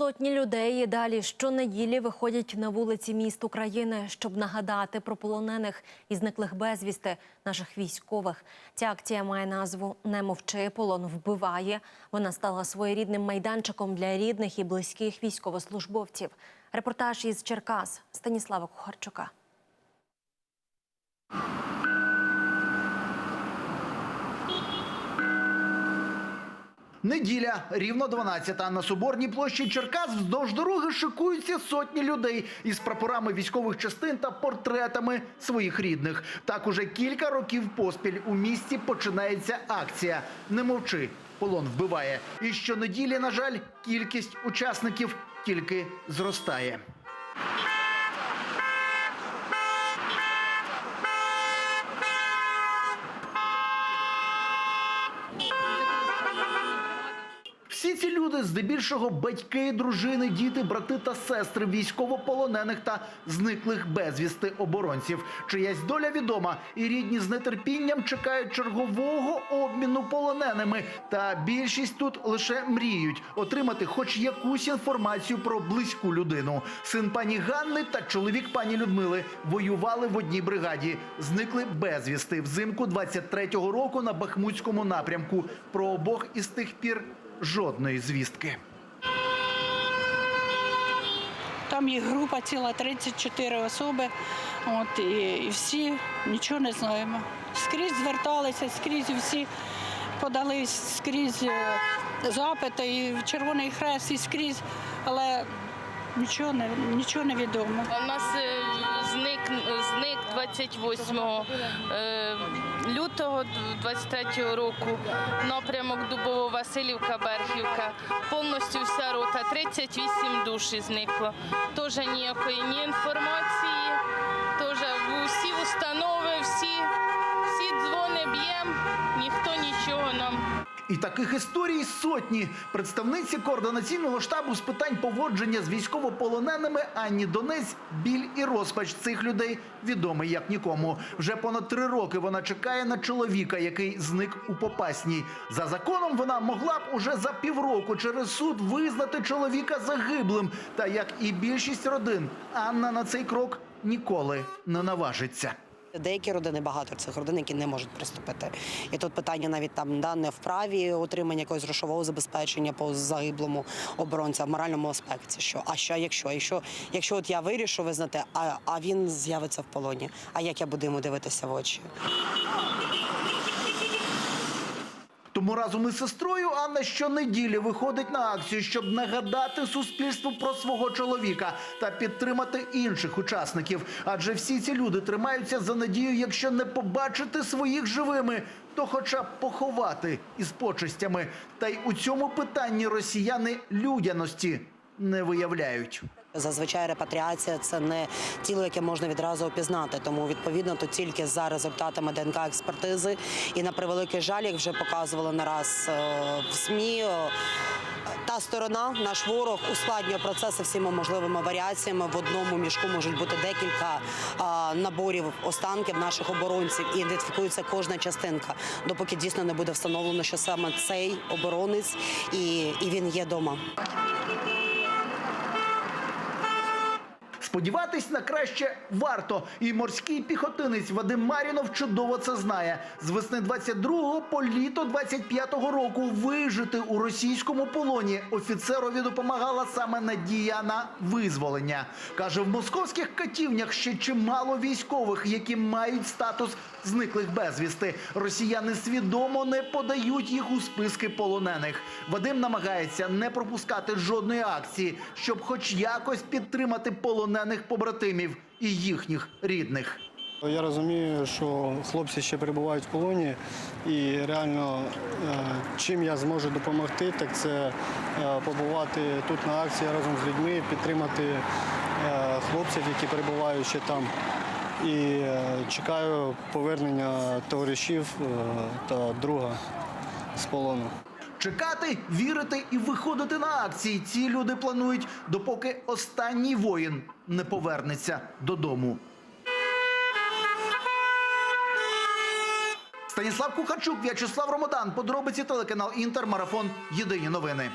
Сотні людей і далі щонеділі виходять на вулиці міст України, щоб нагадати про полонених і зниклих безвісти наших військових. Ця акція має назву Не мовчи, полон вбиває. Вона стала своєрідним майданчиком для рідних і близьких військовослужбовців. Репортаж із Черкас Станіслава Кухарчука. Неділя, рівно 12 На Соборній площі Черкас вздовж дороги шикуються сотні людей із прапорами військових частин та портретами своїх рідних. Так уже кілька років поспіль у місті починається акція Не мовчи, полон вбиває. І щонеділі, на жаль, кількість учасників тільки зростає. Всі ці люди, здебільшого батьки, дружини, діти, брати та сестри військовополонених та зниклих безвісти оборонців. Чиясь доля відома, і рідні з нетерпінням чекають чергового обміну полоненими. Та більшість тут лише мріють отримати хоч якусь інформацію про близьку людину. Син пані Ганни та чоловік пані Людмили воювали в одній бригаді. Зникли безвісти взимку 23-го року на Бахмутському напрямку. Про обох із тих пір жодної звістки. Там їх група ціла 34 особи. От, і, і всі нічого не знаємо. Скрізь зверталися, скрізь всі подали скрізь е, запити, і в Червоний Хрест, і скрізь, але нічого не, нічого не відомо. У нас е, зник, зник 28 е, лютого 23 року напрямок Дубово-Василівка, Берхівка. Повністю вся рота, 38 душі зникло. Теж ніякої ні інформації, теж усі установи, всі, всі дзвони б'ємо, ніхто нічого нам. І таких історій сотні. Представниці координаційного штабу з питань поводження з військовополоненими Анні Донець біль і розпач цих людей відомий як нікому. Вже понад три роки вона чекає на чоловіка, який зник у Попасній. За законом вона могла б уже за півроку через суд визнати чоловіка загиблим. Та як і більшість родин, Анна на цей крок ніколи не наважиться. Деякі родини багато цих родин, які не можуть приступити. І тут питання навіть там да, не в праві отримання якогось грошового забезпечення по загиблому оборонця, в моральному аспекті. Що а що, якщо? Якщо, якщо от я вирішу визнати, а, а він з'явиться в полоні, а як я буду йому дивитися в очі? Тому разом із сестрою Анна щонеділі виходить на акцію, щоб нагадати суспільству про свого чоловіка та підтримати інших учасників. Адже всі ці люди тримаються за надію, якщо не побачити своїх живими, то хоча б поховати із почестями. Та й у цьому питанні росіяни людяності не виявляють. Зазвичай репатріація це не тіло, яке можна відразу опізнати. Тому відповідно то тільки за результатами ДНК експертизи. І на превеликий жаль, як вже показували не раз е, в СМІ. е, Та сторона, наш ворог, ускладнює процеси всіма можливими варіаціями. В одному мішку можуть бути декілька а, наборів останків наших оборонців і ідентифікується кожна частинка, допоки дійсно не буде встановлено, що саме цей оборонець і, і він є вдома. Сподіватись на краще варто. І морський піхотинець Вадим Марінов чудово це знає. З весни 22-го по літо 25-го року вижити у російському полоні офіцерові допомагала саме надія на визволення. Каже, в московських катівнях ще чимало військових, які мають статус зниклих безвісти. Росіяни свідомо не подають їх у списки полонених. Вадим намагається не пропускати жодної акції, щоб хоч якось підтримати полонених побратимів і їхніх рідних. Я розумію, що хлопці ще перебувають в полоні, і реально е, чим я зможу допомогти, так це е, побувати тут на акції разом з людьми, підтримати е, хлопців, які перебувають ще там. І е, чекаю повернення товаришів е, та друга з полону. Чекати, вірити і виходити на акції. Ці люди планують, допоки останній воїн не повернеться додому. Станіслав Кухарчук, В'ячеслав Ромодан. Подробиці телеканал Інтер. Марафон. Єдині новини.